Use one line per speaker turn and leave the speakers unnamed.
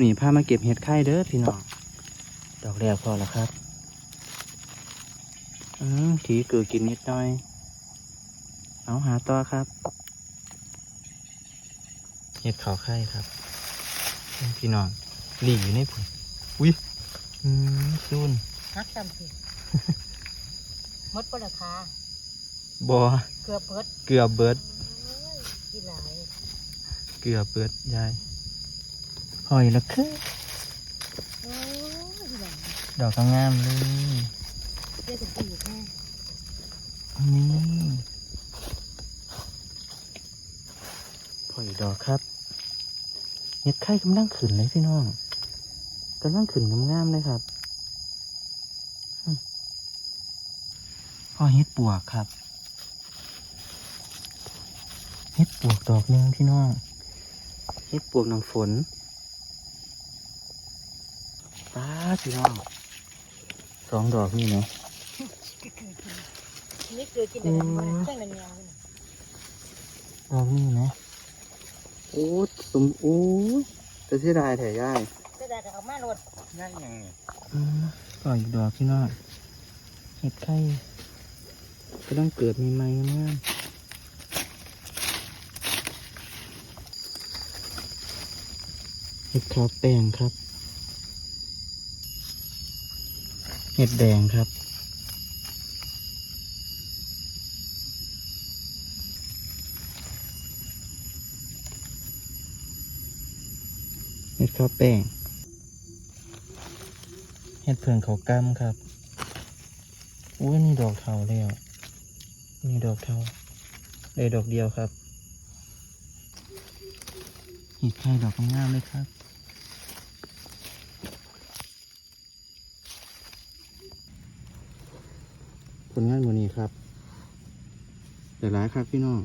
นี่พามาเก็บเห็ดไข่เด้อพี่น้อง ดอกแรกพอแล้วครับอืมถีเกือกินนิดหน่อย เอาหาต่อครับ เห็ดขาวไข่ครับนี่พี่น้องหลีอยู่ในผุนอุ้ยอืมซุน
ฮักจำสิมดปราคา
บอ
เกือบเพิด
เกลือเบิด
กี่หลาย
เกลือเบิดยาย หอยละคือ
โอ้ยที่หลัง
ดอกงามเลย
เรียกถึงปีกแม่
นี่หอยดอกครับเห็ดไข่กำลังขึ้นเลยพี่น้องกำลังขึ้นงามๆเลยครับอืมพอเห็ดปวกครับเห็ดปวกดอกหนึ่งพี่น้องเห็ดปวกน้ำฝนป้าด พี่น้องสองดอกนี่เนาะ
นี่เกิดกินแต่น้ำมันแค่นั้นเอง
ดอกนี่นะโอ้สมโอ้ยจะเสียดายแถย่าย
จะได้ก็เอามาโหลด
นั่นยังไง
อืมก่ออีกดอกพี่น้องเห็ดไข่ก็ต้องเกิดใหม่ๆงามเห็ดขาวแป้งครับ เห็ดแดงครับ เห็ดข้าวแป้ง เห็ดเผืองเขากำครับ อุ้ยนี่ดอกเทาแล้วนี่ดอกเทาได้ดอกเดียวครับ เห็ดไข่ดอกงามเลยครับ ผลงานวันนี้ครับหลายวร้ายครับพี่น้อง